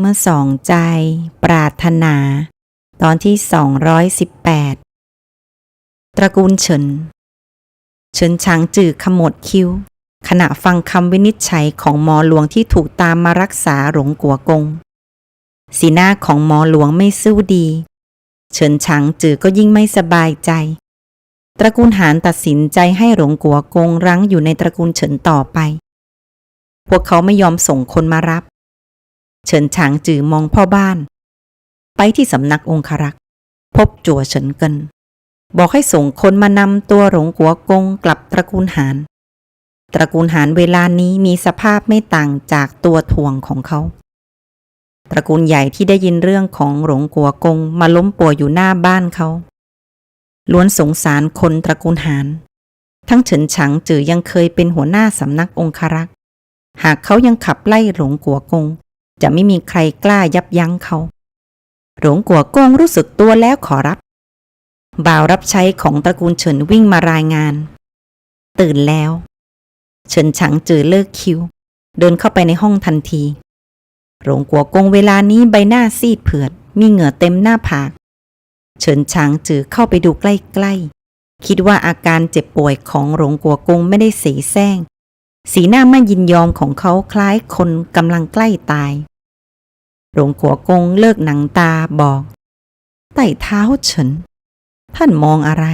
เมื่อสองใจ ปรารถนา ตอนที่ 218 ตระกูลเฉิน เฉินชางจือขมวดคิ้ว ขณะฟังคำวินิจฉัยของหมอหลวงที่ถูกตามมารักษาหลงกัวกง สีหน้าของหมอหลวงไม่สู้ดี เฉินชางจือก็ยิ่งไม่สบายใจ ตระกูลหานตัดสินใจให้หลงกัวกงรั้งอยู่ในตระกูลเฉินต่อไป พวกเขาไม่ยอมส่งคนมารับ เฉินฉางจือมองพ่อบ้าน ไปที่สำนักองครักษ์ พบจัวเฉินเกิน บอกให้ส่งคนมานำตัวหลงกัวกงกลับตระกูลหานตระกูลหานเวลานี้มีสภาพไม่ต่างจากตัวถ่วงของเขา ตระกูลใหญ่ที่ได้ยินเรื่องของหลงกัวกงมาล้มป่วยอยู่หน้าบ้านเขา ล้วนสงสารคนตระกูลหาน ทั้งเฉินฉางจือยังเคยเป็นหัวหน้าสำนักองครักษ์ หากเขายังขับไล่หลงกัวกง จะไม่มีใครกล้ายับยั้งเขา หลงกัวกงรู้สึกตัวแล้วขอรับ บ่าวรับใช้ของตระกูลเฉินวิ่งมารายงาน ตื่นแล้ว เฉินฉางจือเลิกคิว เดินเข้าไปในห้องทันที หลงกัวกงเวลานี้ใบหน้าซีดเผือด มีเหงื่อเต็มหน้าผาก เฉินฉางจือเข้าไปดูใกล้ๆ คิดว่าอาการเจ็บป่วยของหลงกัวกงไม่ได้เสีแซง สีหน้าไม่ยินยอมของเขาคล้ายคนกำลังใกล้ตาย หลวงขัวกงเลิกหนังตาบอก ไต่เท้าเฉิน ท่านมองอะไร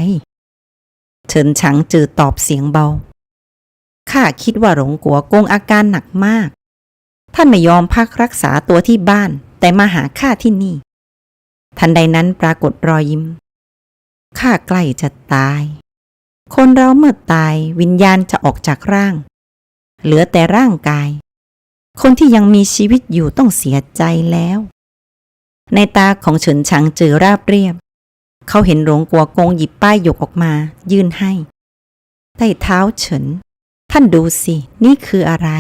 เฉินฉังจือตอบเสียงเบา ข้าคิดว่าหลวงกัวกงอาการหนักมาก ท่านไม่ยอมพักรักษาตัวที่บ้าน แต่มาหาข้าที่นี่ ทันใดนั้นปรากฏรอยยิ้ม ข้าใกล้จะตาย คนเราเมื่อตายวิญญาณจะออกจากร่าง เหลือแต่ร่างกาย คนที่ยังมีชีวิตอยู่ต้องเสียใจแล้ว ในตาของเฉินฉางจือราบเรียบ เขาเห็นหลวงกัวกงหยิบป้ายหยกออกมา ยื่นให้ใต้เท้าเฉิน ท่านดูสิ นี่คืออะไร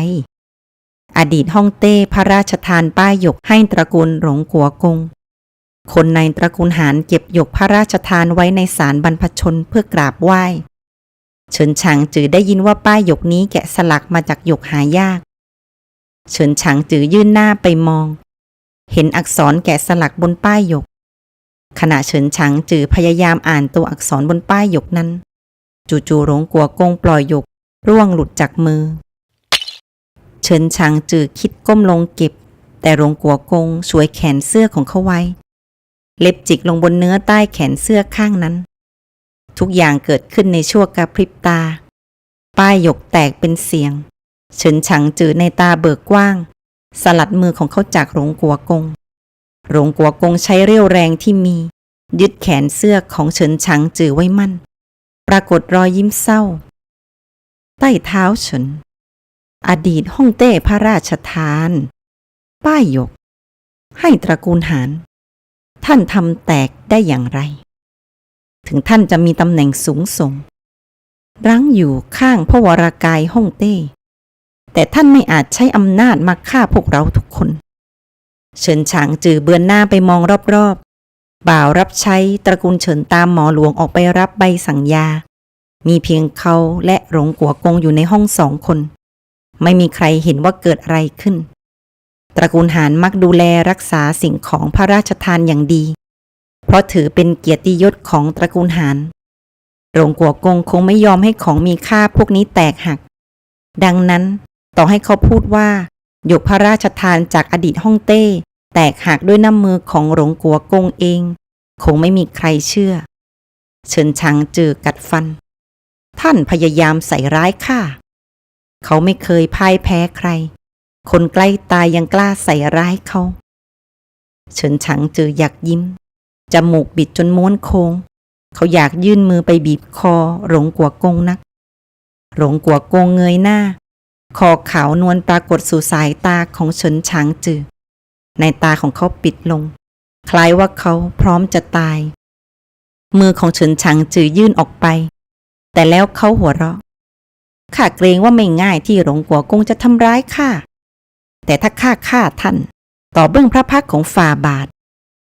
อดีตฮ่องเต้พระราชทานป้ายหยกให้ตระกูลหลงกัวกง คนในตระกูลหานเก็บหยกพระราชทานไว้ในศาลบรรพชนเพื่อกราบไหว้ เฉินฉางจือได้ยินว่าป้ายหยกนี้แกะสลักมาจากหยกหายาก เฉินฉางจือยื่นหน้าไปมอง เห็นอักษรแกะสลักบนป้ายหยก ขณะเฉินฉางจือพยายามอ่านตัวอักษรบนป้ายหยกนั้น จู่ๆหลงกัวกงปล่อยหยก ร่วงหลุดจากมือ เฉินฉางจือคิดก้มลงเก็บ แต่หลงกัวกงช่วยแขนเสื้อของเขาไว้ เล็บจิกลงบนเนื้อใต้แขนเสื้อข้างนั้น ทุกอย่างเกิดขึ้นในชั่วกระพริบตา ป้ายหยกแตกเป็นเสียงเฉินฉังจือในตาเบิกกว้าง สลัดมือของเขาจากหลงกัวกงหลงกัวกงใช้เรี่ยวแรงที่มี ยึดแขนเสื้อของเฉินฉังจือไว้มั่น ปรากฏรอยยิ้มเศร้า ใต้เท้าเฉิน อดีตฮ่องเต้พระราชทาน ป้ายหยก ให้ตระกูลหานท่านทำแตกได้อย่างไร ถึงท่านจะมีตำแหน่งสูงส่ง รั้งอยู่ข้างพระวรากายฮ่องเต้ แต่ท่านไม่อาจใช้อำนาจมาฆ่าพวกเราทุกคน เฉินฉางจือเบือนหน้าไปมองรอบๆ บ่าวรับใช้ตระกูลเฉินตามหมอหลวงออกไปรับใบสั่งยา มีเพียงเขาและหลงกัวกงอยู่ในห้องสองคน ไม่มีใครเห็นว่าเกิดอะไรขึ้น ตระกูลหานมักดูแลรักษาสิ่งของพระราชทานอย่างดี ราะถือเป็นเกียรติยศของตระกูลหานหลงกัวกงคงไม่ยอมให้ของมีค่าพวกนี้แตกหัก ดังนั้นต่อให้เขาพูดว่าหยกพระราชทานจากอดีตฮ่องเต้ แตกหักด้วยน้ำมือของหลงกัวกงเอง คงไม่มีใครเชื่อ เฉินชังจือกัดฟัน ท่านพยายามใส่ร้ายข้าเขาไม่เคยพ่ายแพ้ใคร คนใกล้ตายยังกล้าใส่ร้ายเขา เฉินฉังจืออยากยิ้ม จมูกบิดจนม้วนโค้ง เขาอยากยื่นมือไปบีบคอ หลงกัวกงนัก หลงกัวกงเงยหน้า คอขาวนวลปรากฏสู่สายตาของเฉินฉางจือในตาของเขาปิดลง คล้ายว่าเขาพร้อมจะตาย มือของเฉินฉางจือยื่นออกไป แต่แล้วเขาหัวเราะข้าเกรงว่าไม่ง่ายที่หลงกัวกงจะทำร้ายข้าแต่ถ้าข้าฆ่าท่าน ต่อเบื้องพระพักของฝ่าบาท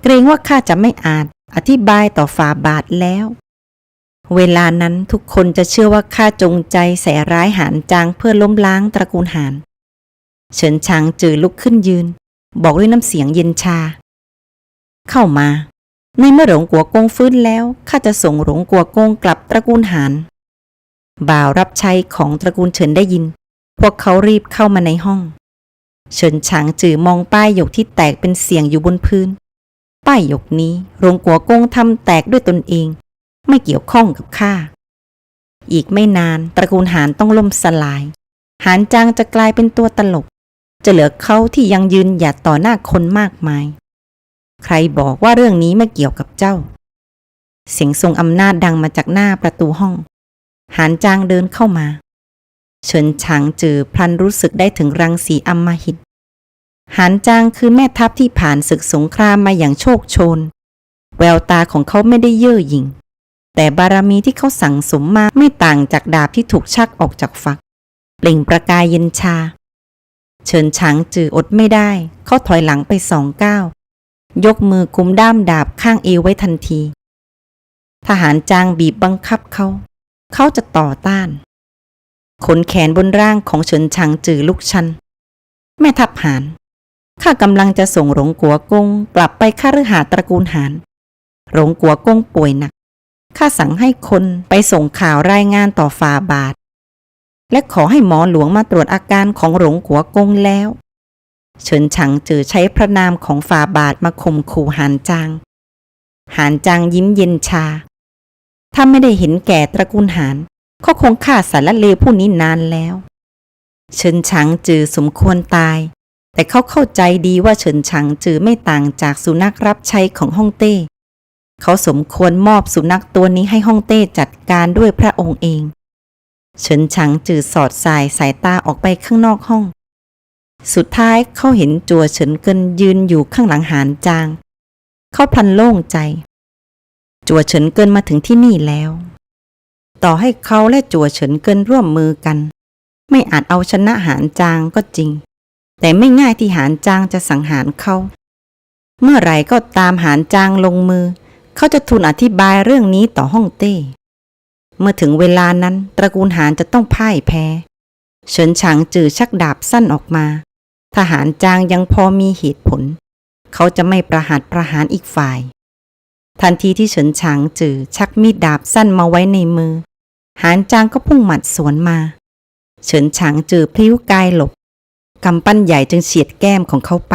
เกรงว่าข้าจะไม่อาจอธิบายต่อฝ่าบาทแล้ว เวลานั้นทุกคนจะเชื่อว่าข้าจงใจใส่ร้ายหานจางเพื่อล้มล้างตระกูลหานเฉินชางจือลุกขึ้นยืน บอกด้วยน้ำเสียงเย็นชา เข้ามาในเมื่อหลงกัวกงฟื้นแล้วข้าจะส่งหลงกัวกงกลับตระกูลหานบ่าวรับใช้ของตระกูลเฉินได้ยิน พวกเขารีบเข้ามาในห้อง เฉินฉางจือมองป้ายหยกที่แตกเป็นเสียงอยู่บนพื้น ป้ายหยกนี้หลงกัวกงทำแตกด้วยตนเอง ไม่เกี่ยวข้องกับข้า อีกไม่นานตระกูลหานต้องล่มสลาย หานจางจะกลายเป็นตัวตลก จะเหลือเขาที่ยังยืนหยัดต่อหน้าคนมากมาย ใครบอกว่าเรื่องนี้ไม่เกี่ยวกับเจ้า เสียงทรงอำนาจดังมาจากหน้าประตูห้อง หานจางเดินเข้ามา เฉินฉางจือพลันรู้สึกได้ถึงรังสีอำมหิต หานจางคือแม่ทัพที่ผ่านศึกสงครามมาอย่างโชคโชน แววตาของเขาไม่ได้เย่อหยิ่ง แต่บารมีที่เขาสั่งสมมาไม่ต่างจากดาบที่ถูกชักออกจากฝัก เปล่งประกายเย็นชาเฉินฉางจืออดไม่ได้ เขาถอยหลังไปสองก้าวยกมือกุมด้ามดาบข้างเอวไว้ทันที ทหารจางบีบบังคับเขา เขาจะต่อต้าน ขนแขนบนร่างของเฉินฉางจือลุกชัน แม่ทัพหาน ข้ากำลังจะส่งหลงกัวกงกลับไปข้าฤหาตระกูลหานหลงกัวกงป่วยหนักข้าสั่งให้คนไปส่งข่าวรายงานต่อฝ่าบาท และขอให้หมอหลวงมาตรวจอาการของหลงกัวกงแล้วเฉินฉางจือใช้พระนามของฝ่าบาทมาข่มขู่หานจางหานจางยิ้มเย็นชา ถ้าไม่ได้เห็นแก่ตระกูลหานเขาคงฆ่าสารเลวผู้นี้นานแล้ว เฉินฉางจือสมควรตาย แต่เขาเข้าใจดีว่าเฉินฉางจือไม่ต่างจากสุนัขรับใช้ของฮ่องเต้ เขาสมควรมอบสุนัขตัวนี้ให้ฮ่องเต้จัดการด้วยพระองค์เอง เฉินฉางจือสอดสายสายตาออกไปข้างนอกห้อง สุดท้ายเขาเห็นจัวเฉินเกินยืนอยู่ข้างหลังหานจาง เขาพลันโล่งใจ จัวเฉินเกินมาถึงที่นี่แล้ว ต่อให้เขาและจัวเฉินเกินร่วมมือกัน ไม่อาจเอาชนะหานจางก็จริง แต่ไม่ง่ายที่หานจางจะสังหารเขา เมื่อไหร่ก็ตามหานจางลงมือ เขาจะทูลอธิบายเรื่องนี้ต่อฮ่องเต้ เมื่อถึงเวลานั้นตระกูลหานจะต้องพ่ายแพ้ เฉินฉางจือชักดาบสั้นออกมา ทหารจางยังพอมีเหตุผล เขาจะไม่ประหัตประหารอีกฝ่าย ทันทีที่เฉินฉางจือชักมีดดาบสั้นมาไว้ในมือ หานจางก็พุ่งหมัดสวนมา เฉินฉางจือพลิ้วกายหลบ กำปั้นใหญ่จึงเฉียดแก้มของเขาไป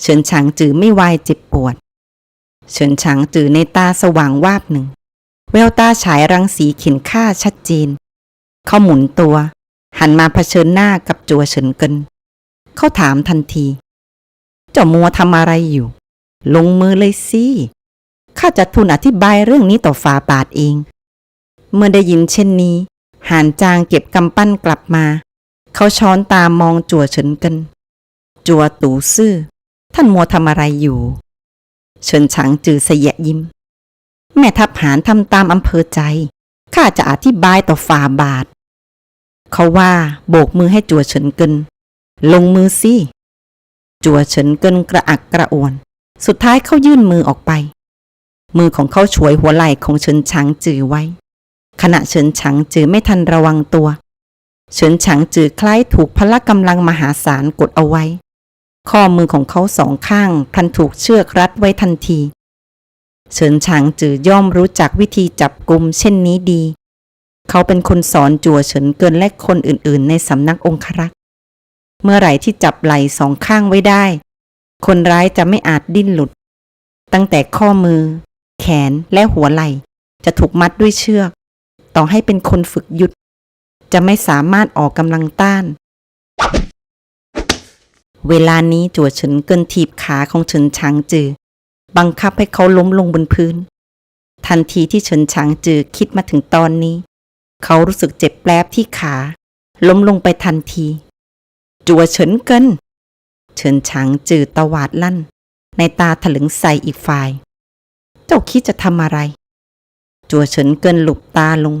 เฉินฉางจือไม่วายเจ็บปวด เฉินฉางจือในตาสว่างวาบหนึ่ง แววตาฉายรังสีเข็นฆ่าชัดเจน เขาหมุนตัว หันมาเผชิญหน้ากับจัวเฉินเกิน เขาถามทันที เจ้ามัวทำอะไรอยู่ ลงมือเลยสิข้าจะทูลอธิบายเรื่องนี้ต่อฝาบาทเอง เมื่อได้ยินเช่นนี้หานจางเก็บกำปั้นกลับมา เขาช้อนตามมองจัวเฉินเกินจัวตูซื่อ ท่านมัวทำอะไรอยู่ เฉินฉางจือเสยะยิ้ม แม่ทัพหานทำตามอำเภอใจ ข้าจะอธิบายต่อฝ่าบาท เขาว่าโบกมือให้จัวเฉินเกิน ลงมือสิจัวเฉินเกินกระอักกระอ่วน สุดท้ายเขายื่นมือออกไป มือของเขาฉวยหัวไหล่ของเฉินฉางจือไว้ ขณะเฉินฉางจือไม่ทันระวังตัว เฉินฉางจือคล้ายถูกพละกำลังมหาศาลกดเอาไว้ ข้อมือของเขาสองข้างพันถูกเชือกรัดไว้ทันที เฉินฉางจือย่อมรู้จักวิธีจับกลุ่มเช่นนี้ดี เขาเป็นคนสอนจัวเฉินเกินและคนอื่นๆ ในสำนักองครักษ์ เมื่อไหร่ที่จับไหล่สองข้างไว้ได้ คนร้ายจะไม่อาจดิ้นหลุด ตั้งแต่ข้อมือ แขนและหัวไหล่ จะถูกมัดด้วยเชือก ต่อให้เป็นคนฝึกยุด จะไม่สามารถออกกำลังต้าน เวลานี้จั่วเฉินเกินถีบขาของเฉินฉางจือ บังคับให้เขาล้มลงบนพื้น ทันทีที่เฉินฉางจือคิดมาถึงตอนนี้ เขารู้สึกเจ็บแปลบที่ขา ล้มลงไปทันที จั่วเฉินเกินเฉินฉางจือตวาดลั่น ในตาถลึงใส่อีกฝ่าย เจ้าคิดจะทำอะไร จัวเฉินเกินหลบตาลง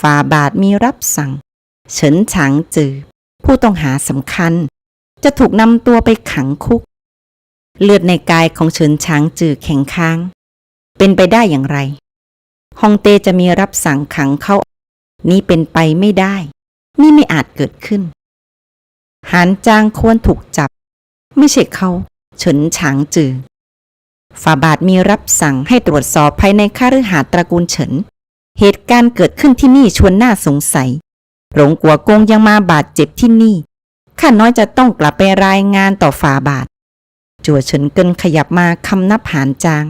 ฝ่าบาทมีรับสั่ง เฉินฉางจือ ผู้ต้องหาสำคัญ จะถูกนำตัวไปขังคุก เลือดในกายของเฉินฉางจือแข็งค้าง เป็นไปได้อย่างไรฮองเตจะมีรับสั่งขังเขานี่เป็นไปไม่ได้ นี่ไม่อาจเกิดขึ้น หานจางควรถูกจับ ไม่ใช่เขาเฉินฉางจือฝ่าบาทมีรับสั่งให้ตรวจสอบภายในคฤหาสน์ตระกูลเฉิน เหตุการณ์เกิดขึ้นที่นี่ชวนน่าสงสัย หลงกัวกงยังมาบาดเจ็บที่นี่ ข้าน้อยจะต้องกลับไปรายงานต่อฝ่าบาท จั่วเฉินเกินขยับมาคำนับหานจาง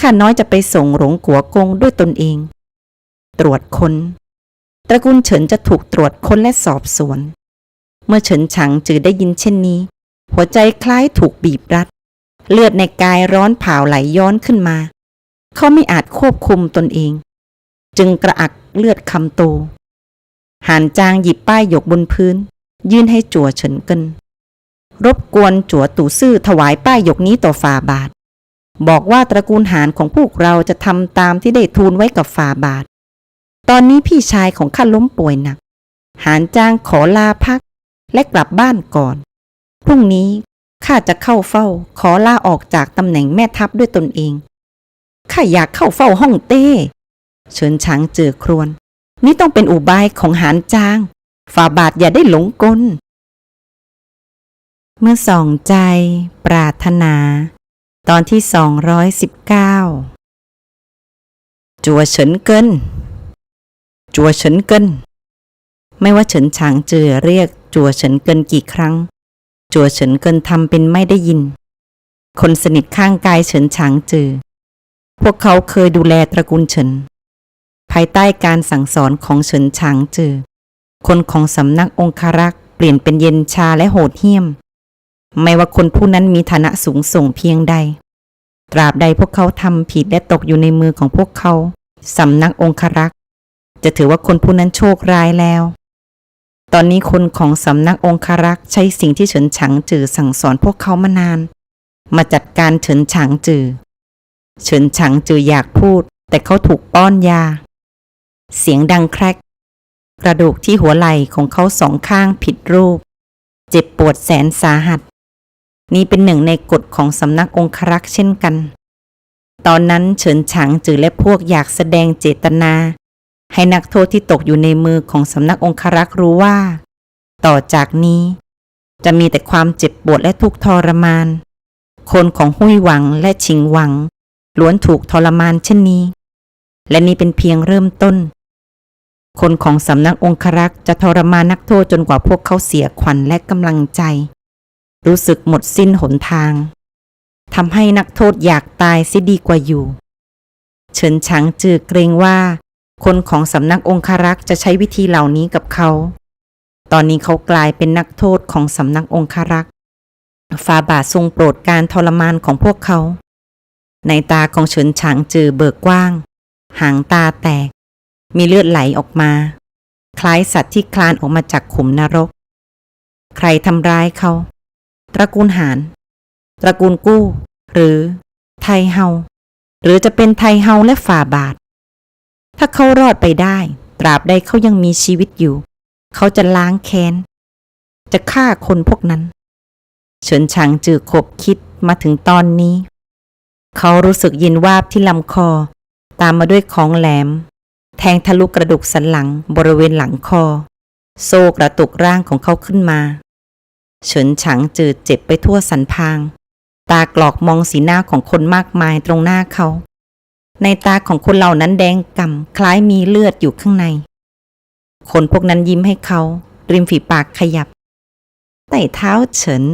ข้าน้อยจะไปส่งหลงกัวกงด้วยตนเอง ตรวจค้น ตระกูลเฉินจะถูกตรวจค้นและสอบสวน เมื่อเฉินฉางจือได้ยินเช่นนี้ หัวใจคล้ายถูกบีบรัด เลือดในกายร้อนเผาไหลย้อนขึ้นมา เขาไม่อาจควบคุมตนเอง จึงกระอักเลือดคำโตหานจางหยิบป้ายหยกบนพื้น ยื่นให้จั่วเฉินเกินรบกวนจั่วตู่ซื่อถวายป้ายหยกนี้ต่อฝ่าบาท บอกว่าตระกูลหานของพวกเราจะทำตามที่ได้ทูลไว้กับฝ่าบาท ตอนนี้พี่ชายของข้าล้มป่วยหนัก หานจางขอลาพักและกลับบ้านก่อน พรุ่งนี้ข้าจะเข้าเฝ้าขอลาออกจากตำแหน่งแม่ทัพด้วยตนเองข้าอยากเข้าเฝ้าห้องเต้ เฉินฉางเจือครวน นี่ต้องเป็นอุบายของหานจาง ฝ่าบาทอย่าได้หลงกล เมื่อส่องใจ ปรารถนา ตอนที่สองร้อยสิบเก้าจัวเฉินเกิน จัวเฉินเกิน ไม่ว่าเฉินฉางเจือเรียก จัวเฉินเกินกี่ครั้ง จัวเฉินเกินทำเป็นไม่ได้ยิน คนสนิทข้างกายเฉินฉางจือพวกเขาเคยดูแลตระกูลเฉิน ภายใต้การสั่งสอนของเฉินฉางจือ คนของสำนักองคารักษ์เปลี่ยนเป็นเย็นชาและโหดเหี้ยม ไม่ว่าคนผู้นั้นมีฐานะสูงส่งเพียงใด ตราบใดพวกเขาทำผิดและตกอยู่ในมือของพวกเขาสำนักองคารักษ์จะถือว่าคนผู้นั้นโชคร้ายแล้ว ตอนนี้คนของสำนักองคารักษ์ใช้สิ่งที่เฉินฉางจือสั่งสอนพวกเขามานาน มาจัดการเฉินฉางจือ เฉินฉางจืออยากพูด แต่เขาถูกป้อนยา เสียงดังแครก กระดูกที่หัวไหล่ของเขาสองข้างผิดรูป เจ็บปวดแสนสาหัส นี่เป็นหนึ่งในกฎของสำนักองครักษ์เช่นกัน ตอนนั้นเฉินฉางจือและพวกอยากแสดงเจตนา ให้นักโทษที่ตกอยู่ในมือของสำนักองครักษ์รู้ว่า ต่อจากนี้ จะมีแต่ความเจ็บปวดและทุกข์ทรมาน คนของหุยหวังและชิงหวังล้วนถูกทรมานเช่นนี้ และนี่เป็นเพียงเริ่มต้น คนของสำนักองครักษ์จะทรมานนักโทษจนกว่าพวกเขาเสียขวัญและกำลังใจ รู้สึกหมดสิ้นหนทางทำให้นักโทษอยากตายเสียดีกว่าอยู่ เฉินฉางจือเกรงว่า คนของสำนักองครักษ์จะใช้วิธีเหล่านี้กับเขา ตอนนี้เขากลายเป็นนักโทษของสำนักองครักษ์ฟาบาททรงโปรดการทรมานของพวกเขา ในตาของเฉินฉางจือเบิกกว้าง หางตาแตก มีเลือดไหลออกมา คล้ายสัตว์ที่คลานออกมาจากขุมนรก ใครทำร้ายเขา ตระกูลหาน ตระกูลกู้ หรือ ไทเฮา หรือจะเป็นไทเฮาและฝ่าบาท ถ้าเขารอดไปได้ ตราบใดเขายังมีชีวิตอยู่ เขาจะล้างแค้น จะฆ่าคนพวกนั้น เฉินฉางจือขบคิดมาถึงตอนนี้ เขารู้สึกยินวาบที่ลำคอ ตามมาด้วยของแหลม แทงทะลุกระดูกสันหลังบริเวณหลังคอ โซ่กระตุกร่างของเขาขึ้นมาเฉินฉางจืดเจ็บไปทั่วสันพาง ตากลอกมองสีหน้าของคนมากมายตรงหน้าเขา ในตาของคนเหล่านั้นแดงก่ำคล้ายมีเลือดอยู่ข้างใน คนพวกนั้นยิ้มให้เขา ริมฝีปากขยับไต่เท้าเฉิน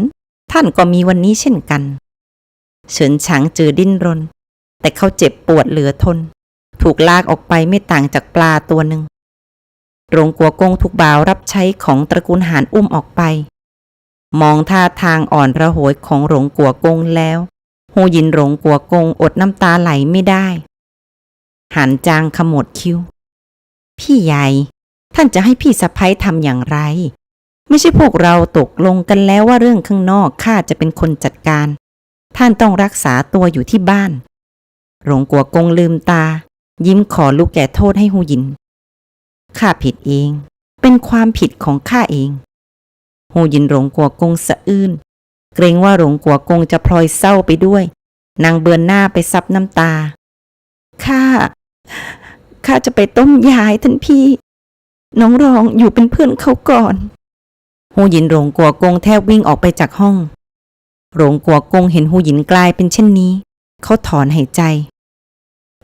ท่านก็มีวันนี้เช่นกัน เฉินฉางจือดิ้นรน แต่เขาเจ็บปวดเหลือทน ถูกลากออกไปไม่ต่างจากปลาตัวหนึ่งโรงกัวกงถูกบ่าวรับใช้ของตระกูลหานอุ้มออกไป มองท่าทางอ่อนระโหยของหลงกัวกงแล้วหูยินหลงกัวกงอดน้ำตาไหลไม่ได้ หันจางขมวดคิ้ว พี่ใหญ่ ท่านจะให้พี่สะพ้ยทำอย่างไร ไม่ใช่พวกเราตกลงกันแล้วว่าเรื่องข้างนอกข้าจะเป็นคนจัดการ ท่านต้องรักษาตัวอยู่ที่บ้านหลงกัวกงลืมตา ยิ้มขอลูกแก่โทษให้หูยิน ข้าผิดเอง เป็นความผิดของข้าเองหูยินหลงกัวกงสะอื้น เกรงว่าหลงกัวกงจะพลอยเศร้าไปด้วย นางเบือนหน้าไปซับน้ำตา ข้า ข้าจะไปต้มยาให้ท่านพี่ น้องรองอยู่เป็นเพื่อนเขาก่อนหูยินหลงกัวกงแทบวิ่งออกไปจากห้องหลงกัวกงเห็นหูหยินกลายเป็นเช่นนี้ เขาถอนหายใจ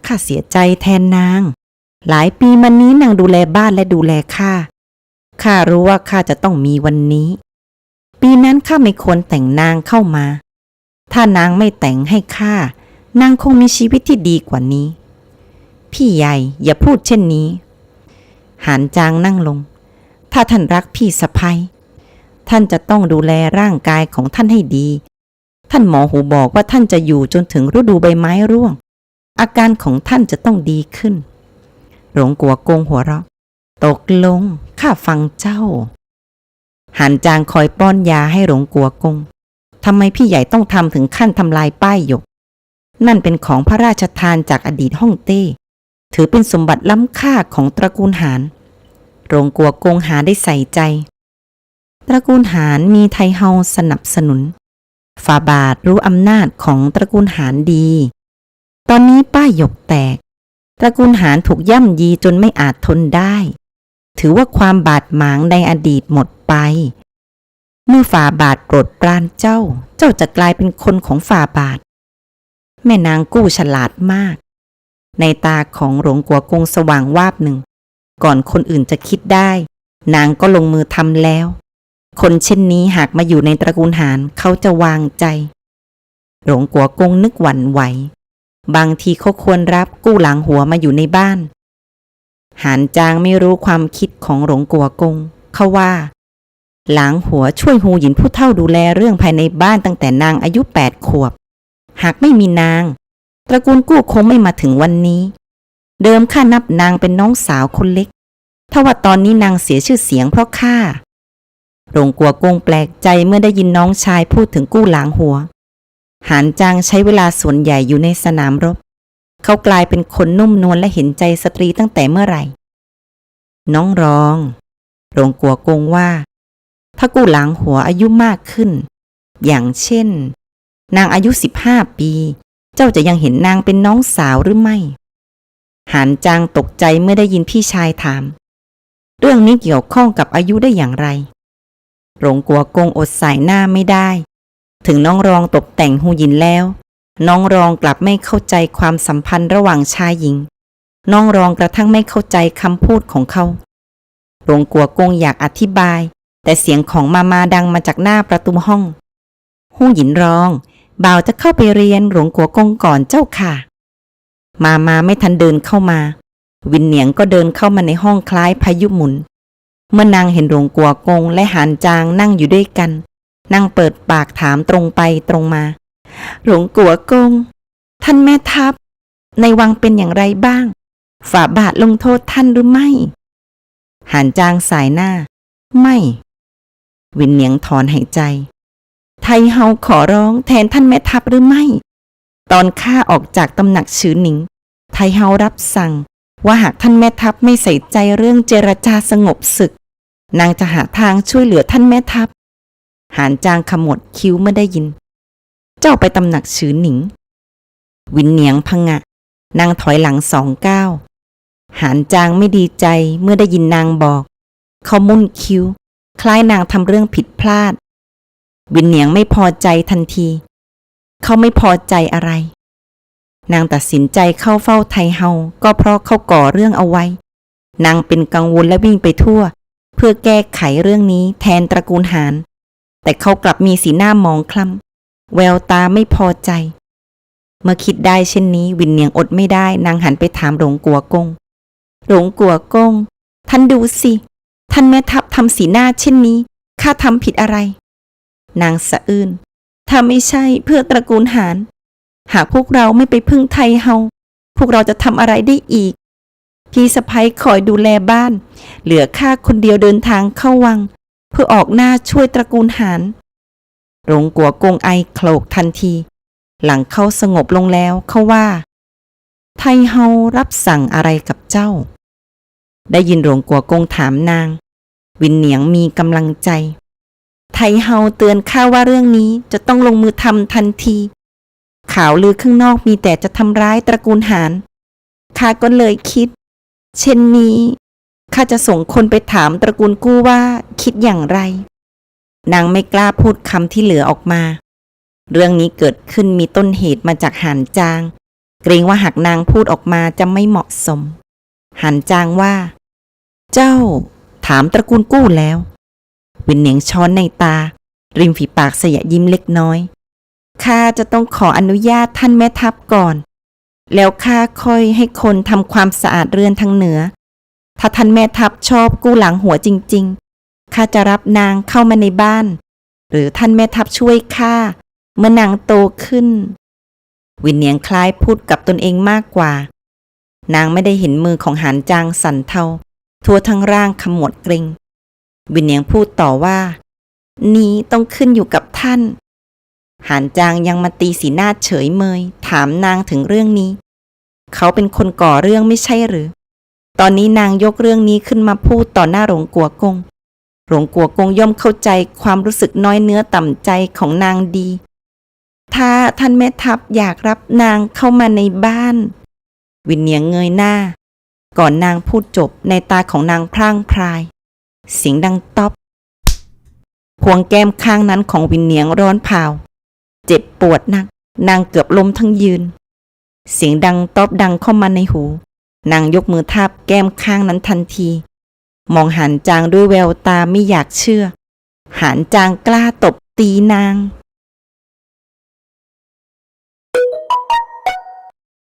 ข้าเสียใจแทนนาง หลายปีมานี้นางดูแลบ้านและดูแลข้า ข้ารู้ว่าข้าจะต้องมีวันนี้ ปีนั้นข้าไม่ควรแต่งนางเข้ามา ถ้านางไม่แต่งให้ข้านางคงมีชีวิตที่ดีกว่านี้ พี่ใหญ่อย่าพูดเช่นนี้ หานจางนั่งลง ถ้าท่านรักพี่สะพ้ยท่านจะต้องดูแลร่างกายของท่านให้ดี ท่านหมอหูบอกว่าท่านจะอยู่จนถึงฤดูใบไม้ร่วง อาการของท่านจะต้องดีขึ้น หลงกัวโกงหัวเราะ ตกลงข้าฟังเจ้า หันจางคอยป้อนยาให้หลงกัวกงทำไมพี่ใหญ่ต้องทำถึงขั้นทำลายป้ายหยก นั่นเป็นของพระราชทานจากอดีตฮ่องเต้ ถือเป็นสมบัติล้ำค่าของตระกูลหานหลงกัวกงหาได้ใส่ใจ ตระกูลหานมีไทเฮาสนับสนุนฝ่าบาทรู้อำนาจของตระกูลหานดี ตอนนี้ป้ายหยกแตก ตระกูลหานถูกย่ำยีจนไม่อาจทนได้ ถือว่าความบาดหมางในอดีตหมดไป เมื่อฝ่าบาทโปรดปรานเจ้า เจ้าจะกลายเป็นคนของฝ่าบาท แม่นางกู้ฉลาดมาก ในตาของหลวงกัวกงสว่างวาบหนึ่ง ก่อนคนอื่นจะคิดได้ นางก็ลงมือทำแล้ว คนเช่นนี้หากมาอยู่ในตระกูลหานเขาจะวางใจหลวงกัวกงนึกหวั่นไหว บางทีเขาควรรับกู้หลังหัวมาอยู่ในบ้าน หานจางไม่รู้ความคิดของหลวงกัวกง เขาว่า หลางหัวช่วยฮูหยินผู้เฒ่าดูแลเรื่องภายในบ้านตั้งแต่นางอายุแปดขวบ หากไม่มีนาง ตระกูลกู้คงไม่มาถึงวันนี้ เดิมข้านับนางเป็นน้องสาวคนเล็กถ้าว่าตอนนี้นางเสียชื่อเสียงเพราะข้าหลงกัวกงแปลกใจเมื่อได้ยินน้องชายพูดถึงกู้หลางหัว หานจางใช้เวลาส่วนใหญ่อยู่ในสนามรบ เขากลายเป็นคนนุ่มนวลและเห็นใจสตรีตั้งแต่เมื่อไหร่ น้องรองหลงกัวกงว่าถ้ากู้หลางหัวอายุมากขึ้น อย่างเช่น นางอายุสิบห้าปี เจ้าจะยังเห็นนางเป็นน้องสาวหรือไม่ หานจางตกใจเมื่อได้ยินพี่ชายถาม เรื่องนี้เกี่ยวข้องกับอายุได้อย่างไรหลงกัวกงอดสายหน้าไม่ได้ ถึงน้องรองตกแต่งหูยินแล้ว น้องรองกลับไม่เข้าใจความสัมพันธ์ระหว่างชายหญิง น้องรองกระทั่งไม่เข้าใจคำพูดของเขาหลงกัวกงอยากอธิบาย แต่เสียงของมามาดังมาจากหน้าประตูห้องหูหยินรองบ่าวจะเข้าไปเรียนหลวงกัวกงก่อนเจ้าค่ะ มามาไม่ทันเดินเข้ามา วินเหนียงก็เดินเข้ามาในห้องคล้ายพายุหมุน เมื่อนางเห็นหลวงกัวกงและหานจางนั่งอยู่ด้วยกัน นางเปิดปากถามตรงไปตรงมา หลวงกัวกง ท่านแม่ทัพ ในวังเป็นอย่างไรบ้าง ฝ่าบาทลงโทษท่านหรือไม่หานจางสายหน้า ไม่ วินเหนียงถอนหายใจ ไทเฮาขอร้องแทนท่านแม่ทัพหรือไม่ ตอนข้าออกจากตำหนักชือหนิง ไทเฮารับสั่งว่าหากท่านแม่ทัพไม่ใส่ใจเรื่องเจรจาสงบศึก นางจะหาทางช่วยเหลือท่านแม่ทัพ หานจางขมวดคิ้วเมื่อได้ยิน เจ้าไปตำหนักชือหนิง วินเหนียงพงะนางถอยหลังสองก้าวหานจางไม่ดีใจเมื่อได้ยินนางบอก เขามุ่นคิ้ว คล้ายนางทำเรื่องผิดพลาด วินเหนียงไม่พอใจทันที เขาไม่พอใจอะไร นางตัดสินใจเข้าเฝ้าไทเฮา ก็เพราะเขาก่อเรื่องเอาไว้ นางเป็นกังวลและวิ่งไปทั่ว เพื่อแก้ไขเรื่องนี้แทนตระกูลหาน แต่เขากลับมีสีหน้ามองคล้ำแววตาไม่พอใจ เมื่อคิดได้เช่นนี้วินเนียงอดไม่ได้นางหันไปถามหลงกัวกงหลงกัวกงท่านดูสิ ท่านแม่ทัพทำสีหน้าเช่นนี้ข้าทำผิดอะไร นางสะอื้นถ้าไม่ใช่เพื่อตระกูลหานหากพวกเราไม่ไปพึ่งไทยเฮาพวกเราจะทำอะไรได้อีก พี่สะพ้ยคอยดูแลบ้าน เหลือข้าคนเดียวเดินทางเข้าวัง พื่อออกหน้าช่วยตระกูลหานหลงกัวกงไอโคลกทันที หลังเขาสงบลงแล้วเขาว่า ไทเฮารับสั่งอะไรกับเจ้า ได้ยินหลวงกัวกงถามนาง วินเหนียงมีกำลังใจ ไทเฮาเตือนข้าว่าเรื่องนี้จะต้องลงมือทำทันที ข่าวลือข้างนอกมีแต่จะทำร้ายตระกูลหานข้าก็เลยคิด เช่นนี้ ข้าจะส่งคนไปถามตระกูลกู้ว่าคิดอย่างไร นางไม่กล้าพูดคำที่เหลือออกมา เรื่องนี้เกิดขึ้นมีต้นเหตุมาจากหานจาง เกรงว่าหากนางพูดออกมาจะไม่เหมาะสมหันจางว่า เจ้า ถามตระกูลกู้แล้ว วินเหนียงช้อนในตา ริมฝีปากสยะยิ้มเล็กน้อยข้าจะต้องขออนุญาตท่านแม่ทัพก่อน แล้วข้าค่อยให้คนทำความสะอาดเรือนทางเหนือ ถ้าท่านแม่ทัพชอบกู้หลังหัวจริง ๆ ข้าจะรับนางเข้ามาในบ้าน หรือท่านแม่ทัพช่วยข้าเมื่อนางโตขึ้น วินเนียงคล้ายพูดกับตนเองมากกว่า นางไม่ได้เห็นมือของหานจางสั่นเทา ทั่วทั้งร่างขมวดเกรงวินเนียงพูดต่อว่า นี้ต้องขึ้นอยู่กับท่านหานจางยังมาตีสีหน้าเฉยเมย ถามนางถึงเรื่องนี้ เขาเป็นคนก่อเรื่องไม่ใช่หรือ ตอนนี้นางยกเรื่องนี้ขึ้นมาพูดต่อหน้าหลวงกัวกง หลวงกัวกงย่อมเข้าใจความรู้สึกน้อยเนื้อต่ำใจของนางดี ถ้าท่านแม่ทัพอยากรับนางเข้ามาในบ้าน วินเนียงเงยหน้า ก่อนนางพูดจบในตาของนางพร่างพราย เสียงดังต๊อบพวงแก้มข้างนั้นของวินเนียงร้อนเผาเจ็บปวดนัก นางเกือบล้มทั้งยืน เสียงดังต๊อบดังเข้ามาในหู นางยกมือทาบแก้มข้างนั้นทันที มองหันจางด้วยแววตาไม่อยากเชื่อ หันจางกล้าตบตีนาง